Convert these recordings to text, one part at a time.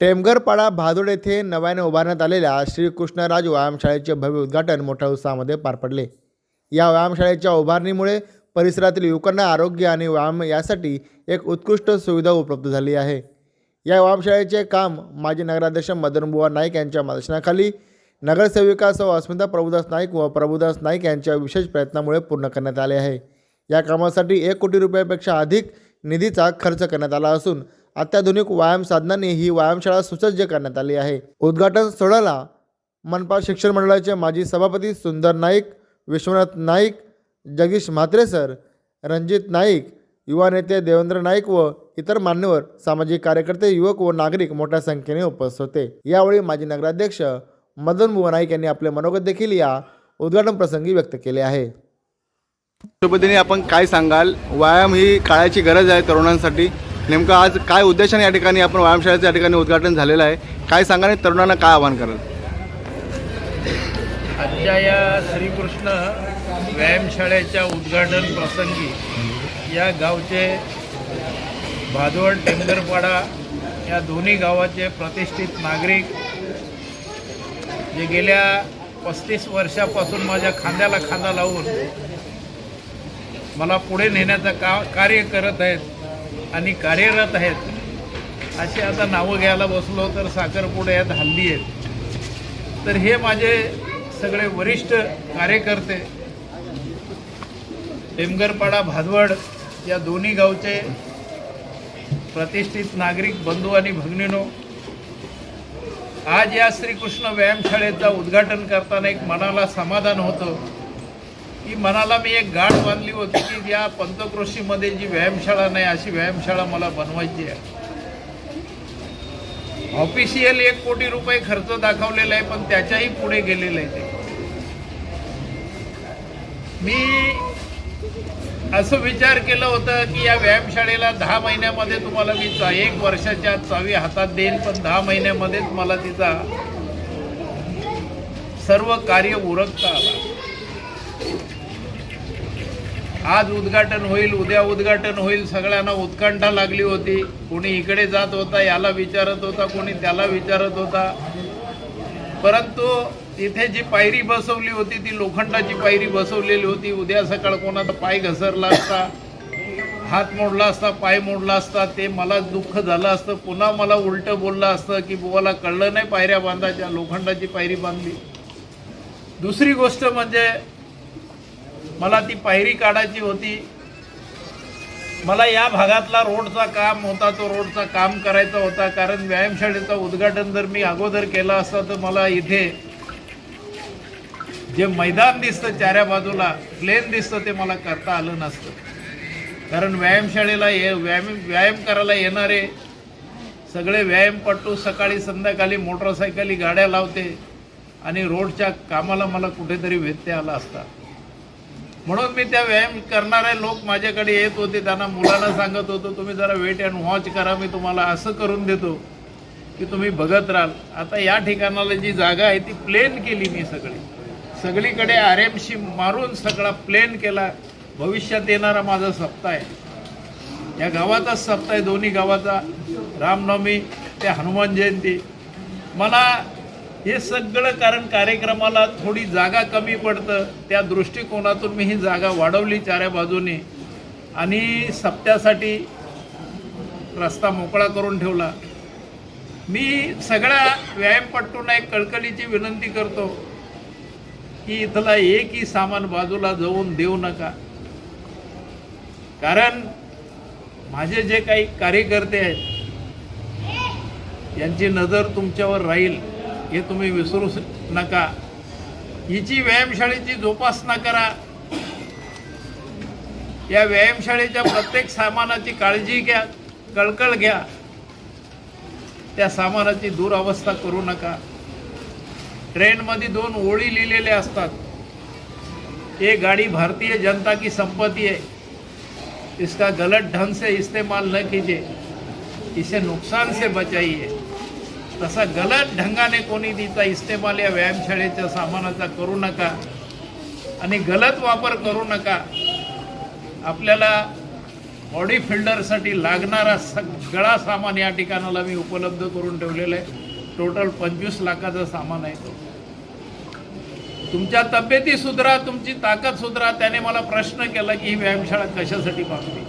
टेमघरपाडा भादोड येथे नव्याने उभारण्यात आलेल्या श्रीकृष्णराज व्यायामशाळेचे भव्य उद्घाटन मोठ्या उत्साहामध्ये पार पडले. या व्यायामशाळेच्या उभारणीमुळे परिसरातील युवकांना आरोग्य आणि व्यायाम यासाठी एक उत्कृष्ट सुविधा उपलब्ध झाली आहे. या व्यायामशाळेचे काम माजी नगराध्यक्ष मदनबुवा नाईक यांच्या मार्गदर्शनाखाली नगरसेविका सौ अस्मिता प्रभुदास नाईक व प्रभुदास नाईक यांच्या विशेष प्रयत्नामुळे पूर्ण करण्यात आले आहे. या कामासाठी एक कोटी रुपयापेक्षा अधिक निधीचा खर्च करण्यात आला असून अत्याधुनिक व्यायाम साधनांनी ही व्यायामशाळा सुसज्ज करण्यात आली आहे. उद्घाटन सोहळ्याला मनपा शिक्षण मंडळाचे माजी सभापती सुंदर नाईक विश्वनाथ नाईक जगदीश म्हात्रे सर रणजित नाईक युवा नेते देवेंद्र नाईक व इतर मान्यवर सामाजिक कार्यकर्ते युवक व नागरिक मोठ्या संख्येने उपस्थित होते. यावेळी माजी नगराध्यक्ष मदन बुवा नाईक यांनी आपले मनोगत देखील या उद्घाटन प्रसंगी व्यक्त केले आहे. पद्धतीने आपण काय सांगाल? व्यायाम ही काळाची गरज आहे तरुणांसाठी. नेमकं आज काय उद्देशाने या ठिकाणी? आपण व्यायामशाळेचं या ठिकाणी उद्घाटन झालेलं आहे. काय सांगा आणि तरुणांना काय आवाहन कराल? आजच्या या श्रीकृष्ण व्यायामशाळेच्या उद्घाटन प्रसंगी या गावचे भादवड टेंगरपाडा या दोन्ही गावाचे प्रतिष्ठित नागरिक जे गेल्या पस्तीस वर्षापासून माझ्या खांद्याला खांदा लावून मला पुढे नेण्याचं का कार्य करत आहेत आणि कार्यरत आहेत. अशी आता नावं घ्यायला बसलो तर साखरपुडे आहेत हल्ली आहेत. तर हे माझे सगळे वरिष्ठ कार्यकर्ते टेमगरपाडा भादवड या दोन्ही गावचे प्रतिष्ठित नागरिक बंधू आणि भगिनीनो आज या श्रीकृष्ण व्यायामशाळेचं उद्घाटन करताना एक मनाला समाधान होतं. की मनाला मी एक गाठ बांधली होती की या पंतकृषीमध्ये जी व्यायामशाळा नाही अशी व्यायामशाळा मला बनवायची आहे. ऑफिशियल एक कोटी रुपये खर्च दाखवलेला आहे पण त्याच्याही पुढे गेलेलं आहे ते. मी असं विचार केलं होतं की या व्यायामशाळेला दहा महिन्यामध्ये तुम्हाला मी चा- एक वर्षाच्या चावी हातात देईन पण दहा महिन्यामध्येच मला तिचा सर्व कार्य उरकता आला. आज उद्घाटन होईल उद्या उद्घाटन होईल सगळ्यांना उत्कंठा लागली होती. कोणी इकडे जात होता याला विचारत होता कोणी त्याला विचारत होता. परंतु तिथे जी पायरी बसवली होती ती लोखंडाची पायरी बसवलेली होती. उद्या सकाळ कोणाचा पाय घसरला असता हात मोडला असता पाय मोडला असता ते मला दुःख झालं असतं. पुन्हा मला उलटं बोललं असतं की बुवाला कळलं नाही पायऱ्या बांधायच्या लोखंडाची पायरी बांधली. दुसरी गोष्ट म्हणजे मला ती पायरी काढायची होती. मला या भागातला रोडचा काम होता तो रोडचा काम करायचा होता. कारण व्यायामशाळेचं उद्घाटन जर मी अगोदर केलं असतं तर मला इथे जे मैदान दिसतं चाऱ्या बाजूला प्लेन दिसतं ते मला करता आलं नसतं. कारण व्यायामशाळेला ये व्यायाम व्यायाम करायला येणारे सगळे व्यायामपटू सकाळी संध्याकाळी मोटरसायकली गाड्या लावते आणि रोडच्या कामाला मला कुठेतरी व्यत्यय आला असता. म्हणून मी त्या व्यायाम करणारे लोक माझ्याकडे येत होते त्यांना मुलांना सांगत होतो तुम्ही जरा वेट अँड वॉच करा मी तुम्हाला असं करून देतो की तुम्ही बघत राहाल. आता या ठिकाणाला जी जागा आहे ती प्लेन केली मी सगळी. सगळीकडे आर मारून सगळा प्लेन केला. भविष्यात येणारा माझा सप्ताह आहे. या गावाचाच सप्ताह आहे दोन्ही गावाचा. रामनवमी ते हनुमान जयंती. मला हे सगळं कारण कार्यक्रमाला थोडी जागा कमी पडतं. त्या दृष्टिकोनातून मी ही जागा वाढवली चाऱ्या बाजूने. आणि सप्त्यासाठी रस्ता मोकळा करून ठेवला. मी सगळ्या व्यायामपट्टूंना एक कळकळीची विनंती करतो की इथला एकही सामान बाजूला जाऊन देऊ नका. कारण माझे जे काही कार्यकर्ते आहेत यांची नजर तुमच्यावर राहील. हे तुम्ही विसरू नका. हिची व्यायामशाळेची जोपासना करा. या व्यायामशाळेच्या प्रत्येक सामानाची काळजी घ्या कळकळ घ्या. त्या सामानाची दुरावस्था करू नका. ट्रेनमध्ये दोन ओळी लिहिलेल्या असतात. ये गाड़ी भारतीय जनता की संपत्ति है? इसका गलत ढंग से इस्तेमाल न कीजिए. इसे नुकसान से बचाइए. तसा गलत ढंगाने कोणी तिचा इस्तेमाल या व्यायामशाळेच्या सामानाचा करू नका आणि गलत वापर करू नका. आपल्याला बॉडी फिल्डरसाठी लागणारा सगळा सामान या ठिकाणाला मी उपलब्ध करून ठेवलेलं आहे. टोटल पंचवीस लाखाचं सामान आहे तो. तुमच्या तब्येती सुधरा तुमची ताकद सुधरा त्याने मला प्रश्न केला की ही व्यायामशाळा कशासाठी बांधली?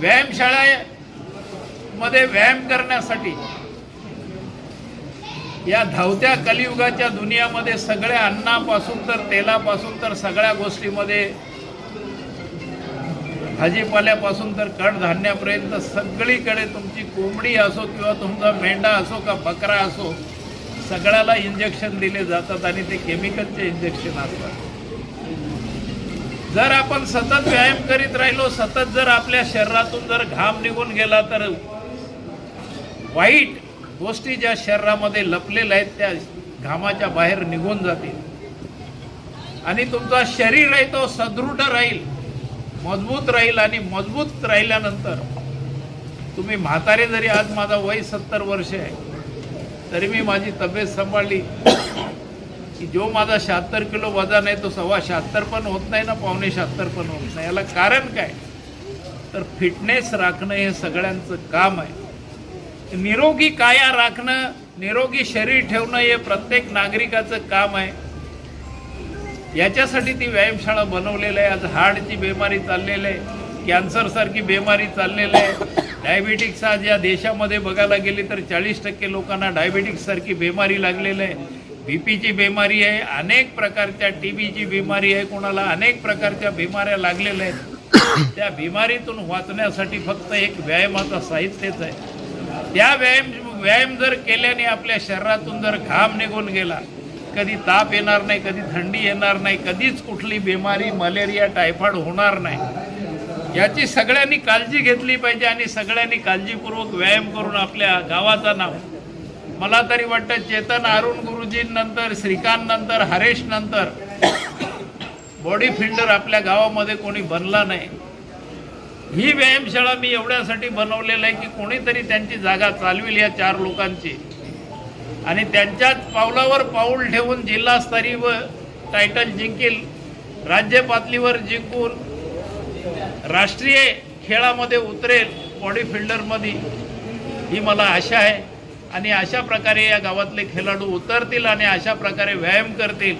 व्यायामशाळेमध्ये व्यायाम करण्यासाठी या धावत्या कलियुगाच्या दुनियामध्ये सगळ्या अन्नापासून तर तेलापासून तर सगळ्या गोष्टीमध्ये भाजीपाल्यापासून तर कडधान्यापर्यंत सगळीकडे तुमची कोंबडी असो किंवा तुमचा मेंढा असो का बकरा असो सगळ्याला इंजेक्शन दिले जातात आणि ते केमिकलचे इंजेक्शन असतात. जर आपण सतत व्यायाम करीत राहिलो सतत जर आपल्या शरीरातून जर घाम निघून गेला तर वाईट गोष्टी ज्या शरीरामध्ये लपलेल्या आहेत त्या घामाच्या बाहेर निघून जातील. आणि तुमचा शरीर आहे तो सदृढ राहील मजबूत राहील आणि मजबूत राहिल्यानंतर तुम्ही म्हातारे जरी आज माझा वय सत्तर वर्ष आहे तरी मी माझी तब्येत सांभाळली. की जो माझा शहात्तर किलो वजन आहे तो सव्वा शहात्तर पण होत नाही ना पावणे शहात्तर पण होत नाही. याला कारण काय? तर फिटनेस राखणं हे सगळ्यांचं काम आहे. निरोगी काया राखणं निरोगी शरीर ठेवणं हे प्रत्येक नागरिकाचं काम आहे. याच्यासाठी ती व्यायामशाळा बनवलेलं आहे. आज हार्टची बेमारी चाललेलं आहे. कॅन्सरसारखी बेमारी चाललेलं आहे. डायबिटिक्स आज या देशामध्ये बघायला गेली तर चाळीस टक्के लोकांना डायबिटिक्ससारखी बेमारी लागलेलं आहे. बी पीची बेमारी आहे. अनेक प्रकारच्या टी बीची बिमारी आहे. कोणाला अनेक प्रकारच्या बिमाऱ्या लागलेल्या आहेत. त्या बिमारीतून वाचण्यासाठी फक्त एक व्यायामाचा साहित्यच आहे. त्या व्यायाम व्यायाम जर केल्याने आपल्या शरीरातून जर घाम निघून गेला कधी ताप येणार नाही कधी थंडी येणार नाही कधीच कुठली बिमारी मलेरिया टायफॉइड होणार नाही. याची सगळ्यांनी काळजी घेतली पाहिजे आणि सगळ्यांनी काळजीपूर्वक व्यायाम करून आपल्या गावाचं नाव. मला तरी वाटतं चेतन अरुण गुरुजींनंतर श्रीकांत नंतर हरेश नंतर बॉडी फिल्डर आपल्या गावामध्ये कोणी बनला नाही. ही व्यायामशाळा मी एवढ्यासाठी बनवलेलं आहे की कोणीतरी त्यांची जागा चालवेल या चार लोकांची. आणि त्यांच्याच पावलावर पाऊल ठेवून जिल्हास्तरीय व टायटल जिंकेल राज्य पातळीवर जिंकून राष्ट्रीय खेळामध्ये उतरेल बॉडी फिल्डरमध्ये ही मला आशा आहे. आणि अशा प्रकारे या गावातले खेळाडू उतरतील आणि अशा प्रकारे व्यायाम करतील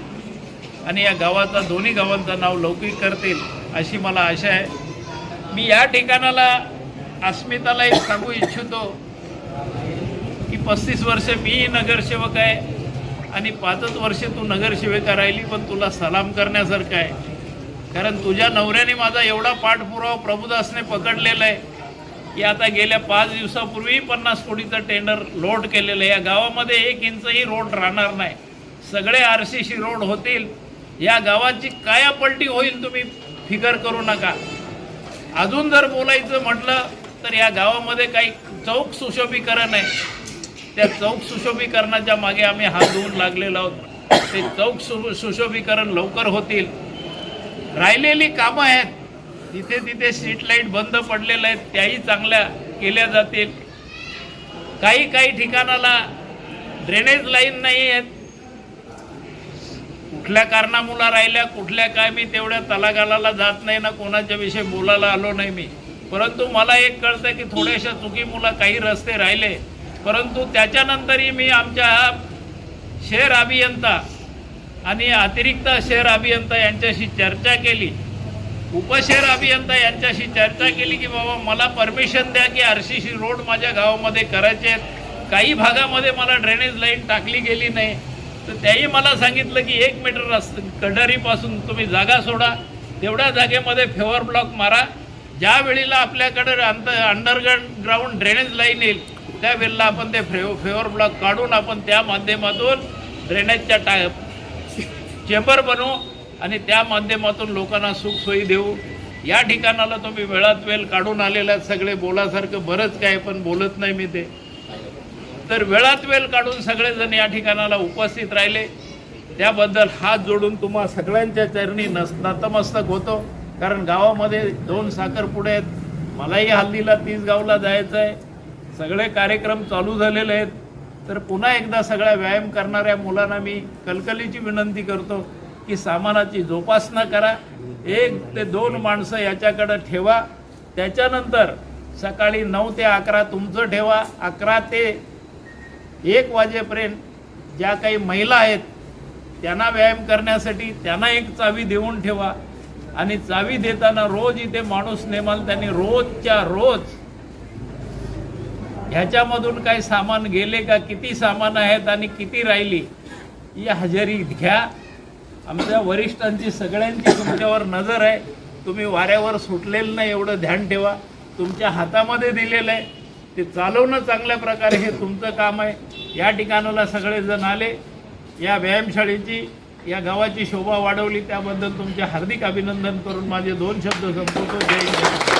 आणि या गावाचा दोन्ही गावांचं नाव लौकिक करतील अशी मला आशा आहे. मी या ठिकाणाला अस्मिताला एक सांगू इच्छितो की पस्तीस वर्ष मी नगरसेवक आहे आणि पाचच वर्षे तू नगरसेविका राहिली पण तुला सलाम करण्यासारखं आहे. कारण तुझ्या नवऱ्याने माझा एवढा पाठपुरावा प्रभुदासने पकडलेला आहे की आता गेल्या पाच दिवसापूर्वी पन्नास कोटीचं टेंडर लोड केलेलं आहे. या गावामध्ये एक इंचही रोड राहणार नाही. सगळे आर सी सी रोड होतील. या गावाची कायापलटी होईल तुम्ही फिकर करू नका. अजून जर बोलायचं म्हटलं तर या गावामध्ये काही चौक सुशोभीकरण आहे. त्या चौक सुशोभीकरणाच्या मागे आम्ही हात धुवून लागलेलो आहोत. ते चौक सु सुशोभीकरण लवकर होतील. राहिलेली कामं आहेत. तिथे तिथे स्ट्रीट लाइट बंद पडलेल्या आहेत. त्याही चांगल्या केल्या जातील. काही काही ठिकाणाला ड्रेनेज लाईन नाही आहेत. कुठल्या कारणामुळं राहिल्या कुठल्या काय मी तेवढ्या तलागाला जात नाही ना कोणाच्या विषयी बोलायला आलो नाही मी. परंतु मला एक कळतं की थोड्याशा चुकीमुळं काही रस्ते राहिले. परंतु त्याच्यानंतरही मी आमच्या शहर अभियंता आणि अतिरिक्त शहर अभियंता यांच्याशी चर्चा केली. उपशहर अभियंता यांच्याशी चर्चा केली की बाबा मला परमिशन द्या की आर सी सी रोड माझ्या गावामध्ये करायचे आहेत. काही भागामध्ये मला ड्रेनेज लाईन टाकली गेली नाही. तर त्याही मला सांगितलं की एक मीटर रस् कढरीपासून तुम्ही जागा सोडा तेवढ्या जागेमध्ये फेवर ब्लॉक मारा. ज्या वेळेला आपल्याकडे अंत अंडरग्राऊंड ग्राउंड ड्रेनेज लाईन येईल त्यावेळेला आपण ते फेव फेवर ब्लॉक काढून आपण त्या माध्यमातून ड्रेनेजच्या टा चेंबर बनवू आणि त्या माध्यमातून लोकांना सुखसोयी देऊ. या ठिकाणाला तुम्ही वेळात वेळ काढून आलेला सगळे बोलासारखं बरंच काय पण बोलत नाही मी ते. तर वेळात वेळ काढून सगळेजण या ठिकाणाला उपस्थित राहिले. त्याबद्दल हात जोडून तुम्हा सगळ्यांच्या चरणी नस नतमस्तक होतो. कारण गावामध्ये दोन साखरपुडे आहेत. मलाही हल्दीला तीस गावला जायचं आहे सगळे कार्यक्रम चालू झालेले आहेत. तर पुन्हा एकदा सगळ्या व्यायाम करणाऱ्या मुलांना मी कलकलीची विनंती करतो की सामानाची जोपासना करा. एक ते दोन माणसं याच्याकडं ठेवा. त्याच्यानंतर सकाळी नऊ ते अकरा तुमचं ठेवा. अकरा ते एक वाजेपर्यंत ज्या काही महिला आहेत त्यांना व्यायाम करण्यासाठी त्यांना एक चावी देऊन ठेवा. आणि चावी देताना रोज इथे माणूस नेमाल त्यांनी रोजच्या रोज ह्याच्यामधून काही सामान गेले का किती सामान आहेत आणि किती राहिली ही हजेरी घ्या. आमच्या वरिष्ठांची सगळ्यांची तुमच्यावर नजर आहे. तुम्ही वाऱ्यावर सुटलेलं नाही एवढं ध्यान ठेवा. तुमच्या हातामध्ये दिलेलं आहे. ते चालवणं चांगल्या प्रकारे हे तुमचं काम आहे. या ठिकाणाला सगळेजण आले. या व्यायामशाळेची या गावाची शोभा वाढवली. त्याबद्दल तुमचे हार्दिक अभिनंदन करून माझे दोन शब्द संपवतो. जय